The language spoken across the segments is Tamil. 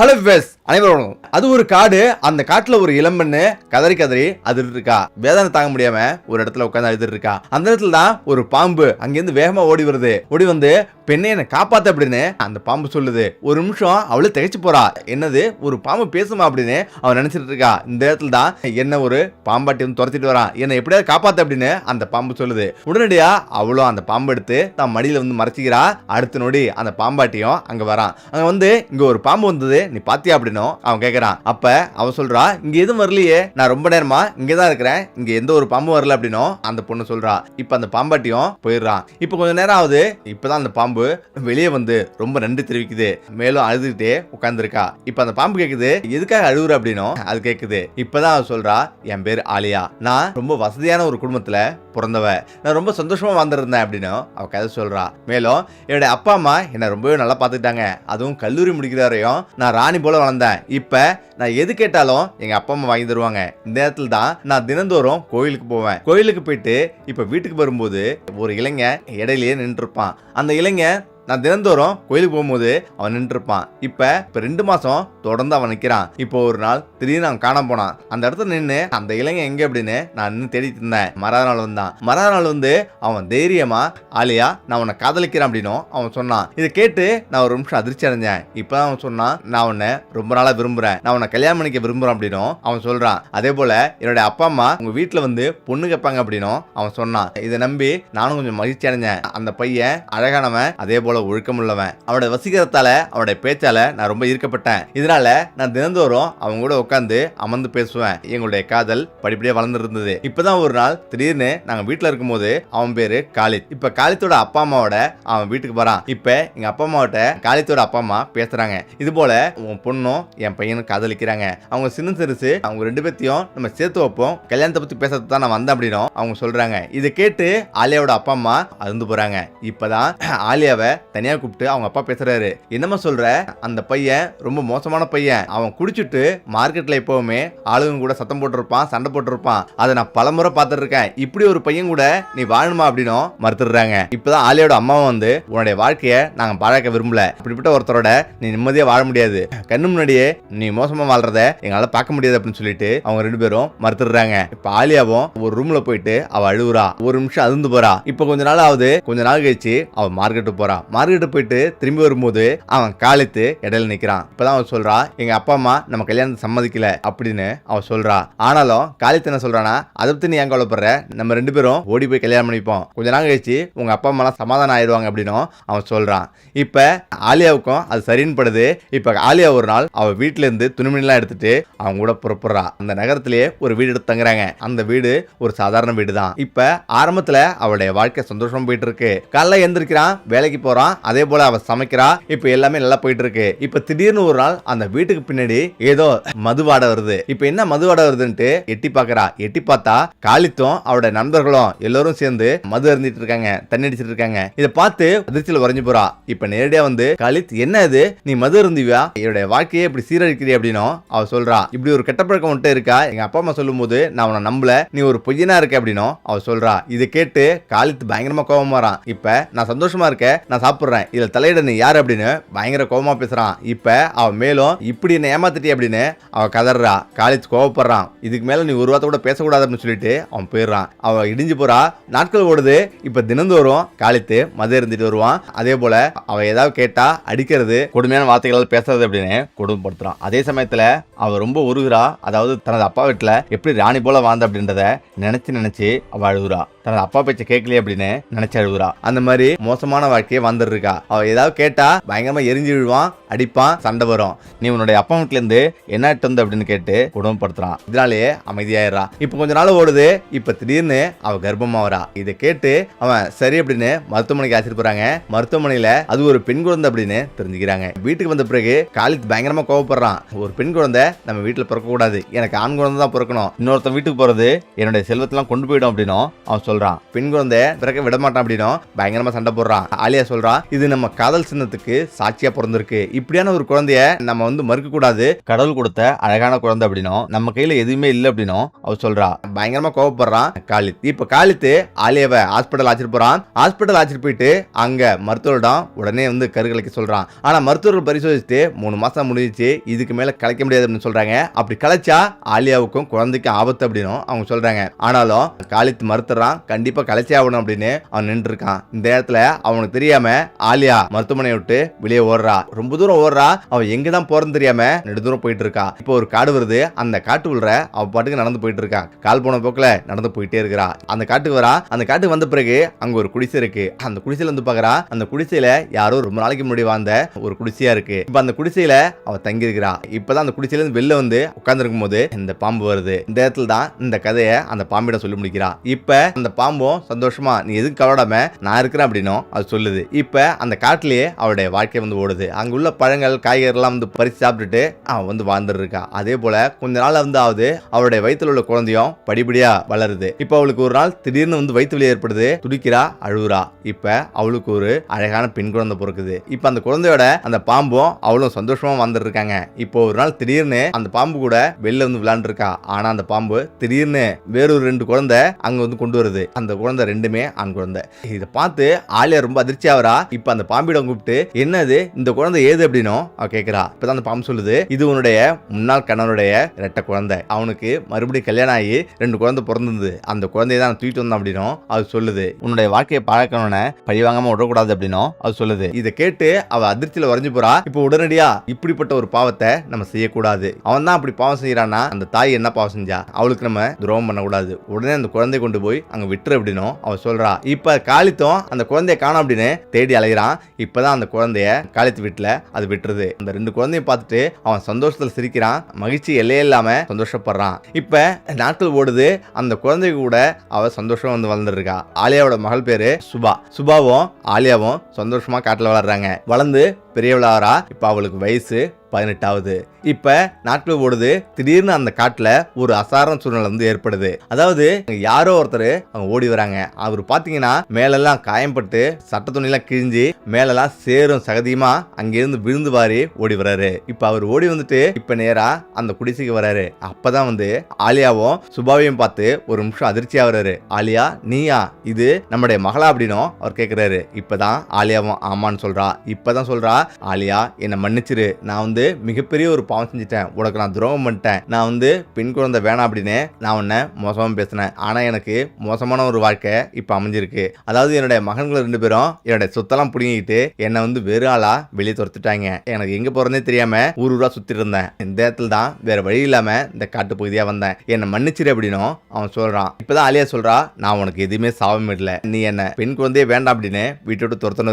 ഹലോ വെസ് அனைவரும் அது ஒரு காடு அந்த காட்டுல ஒரு இளம்பெண்ணு கதறி கதறி அதிர்ட்டு இருக்கா. வேதனை தாங்க முடியாம ஒரு இடத்துல உட்காந்து அழுதுட்டு இருக்கா. அந்த இடத்துல தான் ஒரு பாம்பு அங்கிருந்து வேகமா ஓடி வருது. ஓடி வந்து பெண்ணை என்னை காப்பாத்த அப்படின்னு அந்த பாம்பு சொல்லுது. ஒரு நிமிஷம் அவளு திகைச்சு போறா. என்னது? ஒரு பாம்பு பேசுமா? அப்படின்னு அவன் நினைச்சிட்டு இருக்கா. இந்த இடத்துல தான் என்ன ஒரு பாம்பாட்டி வந்து துரத்திட்டு வரான் என்னை எப்படியாவது காப்பாத்த அப்படின்னு அந்த பாம்பு சொல்லுது. உடனடியா அவளும் அந்த பாம்பு எடுத்து தான் மடியில வந்து மறைச்சிக்கிறா. அடுத்த நொடி அந்த பாம்பாட்டியும் அங்க வரான். அங்க வந்து இங்க ஒரு பாம்பு வந்தது. நீ பாத்தியா? அப்படின்னும் அவன் கேட்குறான் அப்ப அவ சொல்றா இங்க எதுவும் வரலையே. நான் ரொம்ப நேரமா இங்க தான் இருக்கிறேன். இங்க எந்த ஒரு பாம்பும் வரல அப்படின்னும் அந்த பொண்ணு சொல்றா. இப்ப அந்த பாம்பாட்டியும் போயிடுறான். இப்ப கொஞ்ச நேரம் ஆகுது. இப்பதான் அந்த பாம்பு வெளியே வந்து ரொம்ப நன்றி தெரிவிக்குது. மேலும் அழுதுகிட்டே உட்காந்துருக்கா இப்ப அந்த பாம்பு கேக்குது எதுக்காக அழுகுற அப்படின்னும் அது கேக்குது. இப்பதான் அவ சொல்றா என் பேர் ஆலியா. நான் ரொம்ப வசதியான ஒரு குடும்பத்துல பிறந்தவ. நான் ரொம்ப சந்தோஷமா வாழ்ந்துருந்தேன் அப்படின்னு அவ கதை சொல்றா. மேலும் என்னுடைய அப்பா அம்மா என்னை ரொம்பவே நல்லா பார்த்துக்கிட்டாங்க. அதுவும் கல்லூரி முடிக்கிற வரையும் நான் ராணி போல வளர்ந்தேன். இப்ப நான் எது கேட்டாலும் எங்க அப்பா அம்மா வாங்கி தருவாங்க. இந்த நேரத்துல தான் நான் தினந்தோறும் கோயிலுக்கு போவேன். கோயிலுக்கு போயிட்டு இப்ப வீட்டுக்கு வரும்போது ஒரு இளைஞன் இடையிலேயே நின்று இருப்பான் அந்த இளைஞன் நான் தினந்தோறும் கோயிலுக்கு போகும்போது அவன் நின்றுருப்பான். இப்போ இப்போ ரெண்டு மாதம் தொடர்ந்து அவன் நிற்கிறான் இப்போ ஒரு நாள் திடீர்னு அவன் காண போனான். அந்த இடத்துல நின்று அந்த இளைஞன் எங்கே அப்படின்னு நான் நின்று தேடிட்டு இருந்தேன். மறாத நாள் வந்தான். மறாத நாள் வந்து அவன் தைரியமாக ஆலியா நான் உன்னை காதலிக்கிறேன் அப்படின்னும் அவன் சொன்னான். இதை கேட்டு நான் ஒரு நிமிஷம் அதிர்ச்சி அடைஞ்சேன். இப்போ அவன் சொன்னான் நான் உன்னை ரொம்ப நாளாக விரும்புகிறேன் நான் உன்னை கல்யாணம் பண்ணிக்க விரும்புகிறேன் அப்படின்னும் அவன் சொல்கிறான் அதே போல் என்னுடைய அப்பா அம்மா உங்கள் வீட்டில் வந்து பொண்ணு கேட்பாங்க அப்படின்னும் அவன் சொன்னான். இதை நம்பி நானும் கொஞ்சம் மகிழ்ச்சி அடைஞ்சேன். அந்த பையன் அழகானவன். அதே போல் ஒழுக்கமுள்ளவன். அவனோட வசீகரத்தால அவனோட பேச்சால நான் ரொம்ப ஈர்க்கப்பட்டேன். இதனால நான் தினந்தோறும் அவங்க கூட உட்காந்து அமர்ந்து பேசுவேன். எங்களுடைய காதல் படிப்படியா வளர்ந்துருந்தது. இப்பதான் ஒரு நாள் திடீர்னு நாங்க வீட்டுல இருக்கும்போது அவன் பேரு காலித் இப்ப காலித்தோட அப்பா அம்மாவோட அவன் வீட்டுக்கு போறான் இப்ப எங்க அப்பா அம்மாவோட காலித்தோட அப்பா அம்மா பேசுறாங்க. இது போல உன் பொண்ணும் என் பையனும் காதலிக்கிறாங்க. அவங்க சின்ன சிறுசு அவங்க ரெண்டு பேர்த்தையும் நம்ம சேர்த்து வைப்போம். கல்யாணத்தை பத்தி பேசுறது தான் நான் வந்தேன் அப்படின்னும் அவங்க சொல்றாங்க. இதை கேட்டு ஆலியாவோட அப்பா அம்மா அருந்து போறாங்க. இப்பதான் ஆலியாவை தனியா கூப்பிட்டு அவங்க அப்பா பேசுறாரு. என்னம்மா சொல்ற? அந்த பையன் ரொம்ப மோசமான பையன். அவன் குடிச்சிட்டு மார்க்கெட்ல எப்பவுமே ஆளுங்க கூட சத்தம் போட்டிருப்பான் சண்டை போட்டிருப்பான். அதை நான் பலமுறை பார்த்துட்டு இருக்கேன் இப்படி ஒரு பையன் கூட நீ வாழணுமா அப்படின்னும் மறுத்துடுறாங்க. இப்பதான் ஆலியோட அம்மாவும் வந்து உன்னுடைய வாழ்க்கைய நாங்க பாழாக்க விரும்பல. இப்படிப்பட்ட ஒருத்தரோட நீ நிம்மதியா வாழ முடியாது. கண்ணு முன்னாடியே நீ மோசமா வாழ்றத எங்களால பார்க்க முடியாது அப்படின்னு சொல்லிட்டு அவங்க ரெண்டு பேரும் மறுத்துடுறாங்க. இப்ப ஆலியாவும் ஒரு ரூம்ல போயிட்டு அவ அழுவுறா. ஒரு நிமிஷம் அழுந்து போறா. இப்ப கொஞ்ச நாள் ஆகுது கொஞ்ச நாள் கழிச்சு அவ மார்க்கெட்டு போறா. மார்க்கெட்டு போயிட்டு திரும்பி வரும்போது அவன் காலித்து இடையில நிக்கிறான். இப்பதான் அவன் சொல்றா எங்க அப்பா அம்மா நம்ம கல்யாணத்தை சம்மதிக்கல அப்படின்னு அவன் சொல்றா. ஆனாலும் காலித்து என்ன சொல்றானா அதை பத்தி நீ ஏன் கவலைப்படுற? நம்ம ரெண்டு பேரும் ஓடி போய் கல்யாணம் பண்ணிப்போம். கொஞ்ச நாள் கழிச்சு உங்க அப்பா அம்மாலாம் சமாதானம் ஆயிடுவாங்க அப்படின்னும் அவன் சொல்றான். இப்ப ஆலியாவுக்கும் அது சரின்னு படுது. இப்ப ஆலியா ஒரு நாள் அவ வீட்டுல இருந்து துணிமணிலாம் எடுத்துட்டு அவங்க கூட புறப்படுறா. அந்த நகரத்திலேயே ஒரு வீடு எடுத்து தங்குறாங்க. அந்த வீடு ஒரு சாதாரண வீடு தான் இப்ப ஆரம்பத்துல அவளுடைய வாழ்க்கை சந்தோஷம் போயிட்டு இருக்கு. காலைல எந்திரிக்கிறான் வேலைக்கு போறான். அதே போல அவ சமைக்கிறா. இப்ப எல்லாமே நல்லா போயிட்டு இருக்கு இப்ப திடீர்னு ஒரு நாள் அந்த வீட்டுக்கு பின்னாடி ஏதோ மதுவாடை வருது. இப்ப என்ன மதுவாடை வருதுன்ட்டு எட்டி பாக்குறா. எட்டி பார்த்தா காளித்தும் அவரோட நண்பர்களும் எல்லாரும் சேர்ந்து மது அருந்திட்டு இருக்காங்க. தண்ணி அடிச்சிட்டு இருக்காங்க. இதை பார்த்து அதிர்ச்சியில் உறைஞ்சு போறா. இப்ப நேரடியா வந்து காளித் என்ன இது? நீ மது அருந்திவியா? என்னுடைய வாழ்க்கையே இப்படி சீரழிக்கிறீ அப்படின்னும் அவ சொல்றா. இப்படி ஒரு கெட்ட பழக்கம் மட்டும் இருக்கா? எங்க அப்பா அம்மா சொல்லும் போது நான் உன்னை நம்பல. நீ ஒரு பொய்யனா இருக்க? அப்படின்னும் அவ சொல்றா. இதை கேட்டு காலித் பயங்கரமா கோபம் வரான். இப்ப நான் சந்தோஷமா இருக்க நான் சாப்பிட்றேன். இதில் தலையிட நீ யார் அப்படின்னு பயங்கர கோபமா பேசுகிறான் இப்போ அவன் மேலும் இப்படி என்ன ஏமாத்திட்டி அப்படின்னு அவன் கதறா காலேஜ் கோவப்படுறான். இதுக்கு மேலே நீ ஒரு வார்த்தை கூட பேசக்கூடாது அப்படின்னு சொல்லிட்டு அவன் போயிடுறான். அவன் இடிஞ்சு போறா. நாட்கள் ஓடுது. இப்போ தினந்தோறும் காலித்து மதியம் இருந்துட்டு வருவான். அதே போல அவன் ஏதாவது கேட்டா அடிக்கிறது கொடுமையான வார்த்தைகளால் பேசுறது அப்படின்னு கொடுமைப்படுத்துறான். அதே சமயத்தில் அவன் ரொம்ப உருகுறா. அதாவது தனது அப்பா வீட்டில் எப்படி ராணி போல வாழ்ந்த அப்படின்றத நினைச்சு நினைச்சு அவள் அழுகுறா. தனது அப்பா பேச்சை கேட்கலையே அப்படின்னு நினைச்சு அழுகுறா. அந்த மாதிரி மோசமான வாழ்க்கையை வந்துட்டு இருக்கா? அவ ஏதாவது கேட்டா பயங்கரமா எரிஞ்சு விழுவான். அடிப்பான் சண்டை வரும். நீ உன்னுடைய அப்பா இருந்து என்ன இட்டு வந்த அப்படின்னு கேட்டு குடும்பப்படுத்துறான் இதனாலேயே அமைதியாயிடுறா. இப்ப கொஞ்ச நாள் ஓடுது. இப்ப திடீர்னு அவ கர்ப்பமா வரா. இதை கேட்டு அவன் சரி அப்படின்னு மருத்துவமனைக்கு அழைச்சிட்டு போறாங்க. மருத்துவமனையில அது ஒரு பெண் குழந்தை அப்படின்னு தெரிஞ்சுக்கிறாங்க. வீட்டுக்கு வந்த பிறகு காலித் பயங்கரமா கோவப்படுறான். ஒரு பெண் குழந்தை நம்ம வீட்டுல பிறக்க கூடாது எனக்கு ஆண் குழந்தை தான் பிறக்கணும். இன்னொருத்தன் வீட்டுக்கு போறது என்னுடைய செல்வத்தெல்லாம் கொண்டு போயிடும் அப்படின்னும் அவன் சொல்றான். பெண் குழந்தை பிறக்க விட மாட்டான் அப்படின்னும் பயங்கரமா சண்டை போடுறான். ஆலியா சொல்றான் இது நம்ம காதல் சின்னத்துக்கு சாட்சியா பிறந்திருக்கு. இப்படியான ஒரு குழந்தைய நம்ம வந்து மறுக்க கூடாது கடவுள் கொடுத்த அழகான குழந்தை அப்படின்னும். நம்ம கையில எதுவுமே இல்லை அப்படின்னும். அவர் சொல்றா பயங்கரமா கோவப்படுறான் காலித். இப்ப காலித்து ஆலியாவை ஹாஸ்பிட்டல் ஆச்சிட்டு போறான். ஹாஸ்பிட்டல் ஆச்சிட்டு போயிட்டு அங்க மருத்துவரிடம் உடனே வந்து கருகலைக்கு சொல்றான். ஆனா மருத்துவர்கள் பரிசோதிச்சுட்டு மூணு மாசம் முடிஞ்சிச்சு இதுக்கு மேல கலைக்க முடியாது அப்படின்னு சொல்றாங்க. அப்படி கலைச்சா ஆலியாவுக்கும் குழந்தைக்கும் ஆபத்து அப்படின்னும் அவங்க சொல்றாங்க. ஆனாலும் காலித் மறுத்துறான். கண்டிப்பா கலைச்சே ஆகணும் அப்படின்னு அவன் நின்று இருக்கான் இந்த இடத்துல அவனுக்கு தெரியாம ஆலியா மருத்துவமனையை விட்டு வெளியே ஓடுறா. ரொம்ப தூரம் ஓடுறா அவன் எங்க தான் போறன்னு தெரியாம நெடு தூரம் போயிட்டு இருக்கா இப்போ ஒரு காடு வருது அந்த காட்டு உள்ள அவ பாட்டுக்கு நடந்து போயிட்டு இருக்கா கால் போன போக்குல நடந்து போயிட்டே இருக்கிறா. அந்த காட்டுக்கு வரா. அந்த காட்டுக்கு வந்த பிறகு அங்க ஒரு குடிசை இருக்கு. அந்த குடிசையில வந்து பாக்குறா அந்த குடிசையில யாரோ ரொம்ப நாளைக்கு முன்னாடி வாழ்ந்த ஒரு குடிசையா இருக்கு. இப்ப அந்த குடிசையில அவ தங்கி இருக்கிறா இப்பதான் அந்த குடிசையில இருந்து வெளில வந்து உட்கார்ந்துருக்கும் போது இந்த பாம்பு வருது. இந்த இடத்துல தான் இந்த கதையை அந்த பாம்பிடம் சொல்லி முடிக்கிறா. இப்ப அந்த பாம்பும் சந்தோஷமா நீ எதுக்கு கவடாம நான் இருக்கிறேன் அப்படின்னும் அது சொல்லுது. இப்ப அந்த காட்டுலயே அவளுடைய வாழ்க்கை வந்து ஓடுது. அங்குள்ள பழங்கள் காய்கறிலாம் வந்து பறித்து சாப்பிட்டுட்டு அவன் வந்து வாழ்ந்துட்டு அதே போல கொஞ்ச நாள் வந்து ஆகுது அவளுடைய வயிற்றுல உள்ள குழந்தையும் படிப்படியாக வளருது. இப்போ அவளுக்கு ஒரு நாள் திடீர்னு வந்து வயிற்று வலி ஏற்படுது. துடிக்கிறா அழுவுறா. இப்போ அவளுக்கு ஒரு அழகான பெண் குழந்தை பிறக்குது. இப்போ அந்த குழந்தையோட அந்த பாம்பும் அவளும் சந்தோஷமா வாழ்ந்துருக்காங்க இப்போ ஒரு நாள் திடீர்னு அந்த பாம்பு கூட வெளில வந்து விளாண்டுருக்கா ஆனால் அந்த பாம்பு திடீர்னு வேறொரு ரெண்டு குழந்தை அங்கே வந்து கொண்டு வருது. அந்த குழந்தை ரெண்டுமே ஆண் குழந்தை. இதை பார்த்து ஆலியா ரொம்ப அதிர்ச்சி ஆகிறா இப்போ அந்த பாம்பிடம் கூப்பிட்டு என்னது? இந்த குழந்தை ஏது அப்படின்னும் அவ கேக்குறா. இப்பதான் அந்த பாம்பு சொல்லுது இது உன்னுடைய முன்னாள் கணவனுடைய ரெட்ட குழந்தை. அவனுக்கு மறுபடியும் கல்யாணம் ஆகி ரெண்டு குழந்தை பிறந்தது அந்த குழந்தைய தான் நான் தூக்கிட்டு வந்தேன் அப்படின்னும் அது சொல்லுது உன்னுடைய வாழ்க்கையை பழக்கணும்னு பழி வாங்காம விடக்கூடாது அப்படின்னும் அது சொல்லுது. இதை கேட்டு அவ அதிர்ச்சியில வரைஞ்சு போறா. இப்போ உடனடியா இப்படிப்பட்ட ஒரு பாவத்தை நம்ம செய்யக்கூடாது. அவன் தான் அப்படி பாவம் செய்யறான்னா அந்த தாய் என்ன பாவம் செஞ்சா? அவளுக்கு நம்ம துரோகம் பண்ணக்கூடாது. உடனே அந்த குழந்தைய கொண்டு போய் அங்க விட்டுரு அப்படின்னும் அவ சொல்றா. இப்ப காளித்தும் அந்த குழந்தைய காணும் அப்படின்னு தேடி அலைகிறான் இப்பதான் அந்த குழந்தைய காலித்து வீட்டுல அது விட்டுருது. அந்த ரெண்டு குழந்தைய பார்த்துட்டு அவன் சந்தோஷத்தில் சிரிக்கிறான். மகிழ்ச்சி எல்லையே இல்லாம சந்தோஷப்படுறான். இப்ப நாட்கள் ஓடுது. அந்த குழந்தை கூட அவ சந்தோஷம் வந்து வளர்ந்துருக்கா. ஆலியாவோட மகள் பேரு சுபா. சுபாவும் ஆலியாவும் சந்தோஷமா காட்டுல வளர்றாங்க. வளர்ந்து பெரியவளாரா? இப்ப அவளுக்கு வயசு பதினெட்டாவது. இப்ப நாட்கள் ஓடுது. திடீர்னு அந்த காட்டுல ஒரு அசாரண சூழ்நிலை வந்து ஏற்படுது. அதாவது யாரோ ஒருத்தர் அவங்க ஓடி வராங்க. அவர் பாத்தீங்கன்னா மேலெல்லாம் காயம்பட்டு சட்ட துணியெல்லாம் கிழிஞ்சு மேலெல்லாம் சேரும் சகதியுமா அங்கிருந்து விழுந்து வாரி ஓடி வராரு. இப்ப அவர் ஓடி வந்துட்டு இப்ப நேரா அந்த குடிசைக்கு வராரு. அப்பதான் வந்து ஆலியாவும் சுபாவையும் பார்த்து ஒரு நிமிஷம் அதிர்ச்சியா வராரு ஆலியா நீயா? இது நம்முடைய மகளா அப்படின்னும் அவர் கேட்கிறாரு இப்பதான் ஆலியாவும் ஆமான்னு சொல்றா. இப்பதான் சொல்றா ஆலியா என்னை மன்னிச்சிரு. நான் வந்து மிகப்பெரிய ஒரு பாவம் செஞ்சுட்டேன். உனக்கு நான் துரோகம் பண்ணிட்டேன். நான் வந்து பெண் குழந்தை வேணாம் அப்படின்னு நான் உன்னை மோசமாக பேசினேன். ஆனால் எனக்கு மோசமான ஒரு வாழ்க்கை இப்போ அமைஞ்சிருக்கு. அதாவது என்னுடைய மகன்கள் ரெண்டு பேரும் என்னுடைய சொத்தெல்லாம் பிடுங்கிட்டு என்னை வந்து வெறும் ஆளா வெளியே துரத்துட்டாங்க. எனக்கு எங்கே போகிறதே தெரியாமல் ஊர் ஊராக சுத்திட்டு இருந்தேன். இந்த இடத்துல தான் வேற வழி இல்லாமல் இந்த காட்டு பகுதியாக வந்தேன். என்னை மன்னிச்சிரு அப்படின்னும் அவன் சொல்கிறான் இப்பதான் ஆலியா சொல்றா நான் உனக்கு எதுவுமே சாபம் இல்லை. நீ என்ன பெண் குழந்தையே வேண்டாம் அப்படின்னு வீட்டை விட்டு துரத்தணும்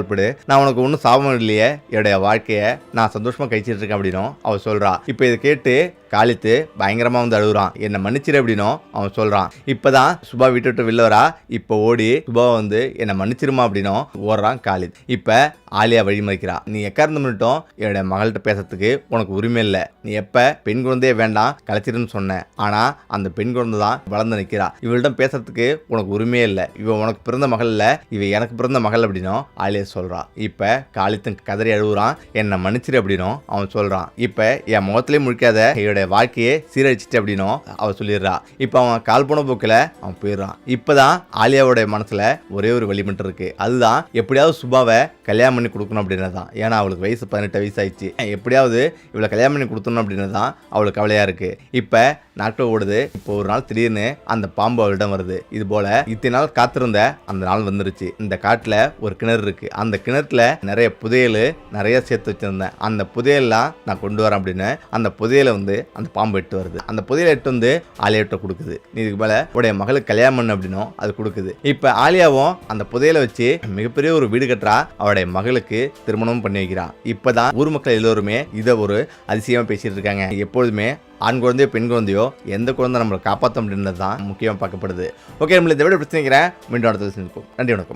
நான் உனக்கு ஒன்றும் சாபம் இல்லையே. என்னுடைய வாழ்க்கையை நான் சந்தோஷமா கழிச்சிட்டு இருக்கேன் அப்படின்னும் அவ சொல்றான் இப்போ இதை கேட்டு காலித்து பயங்கரமா வந்து அழுகுறான். என்னை மன்னிச்சிரு அப்படின்னும் அவன் சொல்றான். இப்பதான் சுபா வீட்டு விட்டு வெளில வரா. இப்போ ஓடி சுபா வந்து என்னை மன்னிச்சிருமா அப்படின்னும் ஓடுறான் காலித் இப்ப ஆலியா வழிமறைக்கிறா. நீ எக்காரணம் மட்டும் என்னுடைய மகள்கிட்ட பேசுறதுக்கு உனக்கு உரிமை இல்லை. நீ எப்ப பெண் குழந்தையே வேண்டாம் கலைச்சிருன்னு சொன்ன. ஆனா அந்த பெண் குழந்தை தான் வளர்ந்து நிற்கிறா இவளிடம் பேசுறதுக்கு உனக்கு உரிமையே இல்லை. இவ உனக்கு பிறந்த மகள் இல்ல. இவ எனக்கு பிறந்த மகள் அப்படின்னும் ஆலியா சொல்றா. இப்ப காலித்தன் கதறி அழுகுறான் என்னை மன்னிச்சிரு அப்படின்னும். அவன் சொல்கிறான் இப்போ என் முகத்திலே முழிக்காத என்னுடைய வாழ்க்கையை சீரழிச்சிட்டு அப்படின்னும் அவன் சொல்லிடுறா. இப்போ அவன் கால் போன போக்கில் அவன் போயிடுறான். இப்பதான் ஆலியாவோடைய மனசில் ஒரே ஒரு வழி இருக்கு. அதுதான் எப்படியாவது சுபாவை கல்யாணம் பண்ணி கொடுக்கணும் அப்படின்னு தான் ஏன்னா அவளுக்கு வயசு பதினெட்டு வயசு ஆயிடுச்சு. எப்படியாவது இவளை கல்யாணம் பண்ணி கொடுத்தணும் அப்படின்னு தான் அவளுக்கு கவலையாக இருக்குது இப்போ நாட்கள் ஓடுது. இப்போ ஒரு நாள் திடீர்னு அந்த பாம்பு அவளிடம் வருது. இது போல இத்தனை நாள் காத்திருந்த அந்த நாள் வந்துருச்சு. இந்த காட்டுல ஒரு கிணறு இருக்கு. அந்த கிணத்துல நிறைய புதையல் நிறைய சேர்த்து வச்சிருந்தேன். அந்த புதையல்லாம் நான் கொண்டு வரேன் அப்படின்னு அந்த புதையலை வந்து அந்த பாம்பு எட்டு வருது. அந்த புதையலை எட்டு வந்து ஆலியாட்ட கொடுக்குது. நீ இதுக்கு மேல உடைய மகளுக்கு கல்யாணம் பண்ணு அப்படின்னும் அது கொடுக்குது. இப்ப ஆலியாவும் அந்த புதையலை வச்சு மிகப்பெரிய ஒரு வீடு கட்டுறா. அவருடைய மகளுக்கு திருமணமும் பண்ணி வைக்கிறா இப்பதான் ஊர் மக்கள் எல்லோருமே இதை ஒரு அதிசயமா பேசிட்டு இருக்காங்க. எப்பொழுதுமே ஆண் குழந்தையோ பெண் குழந்தையோ எந்த குழந்தை நம்மளை காப்பாற்ற முடியுன்றது தான் முக்கியமாக பார்க்கப்படுது. ஓகே நம்மள இதை விட பிரச்சனைக்கிறேன் மீண்டும் அடுத்த சந்திப்போம். நன்றி வணக்கம்.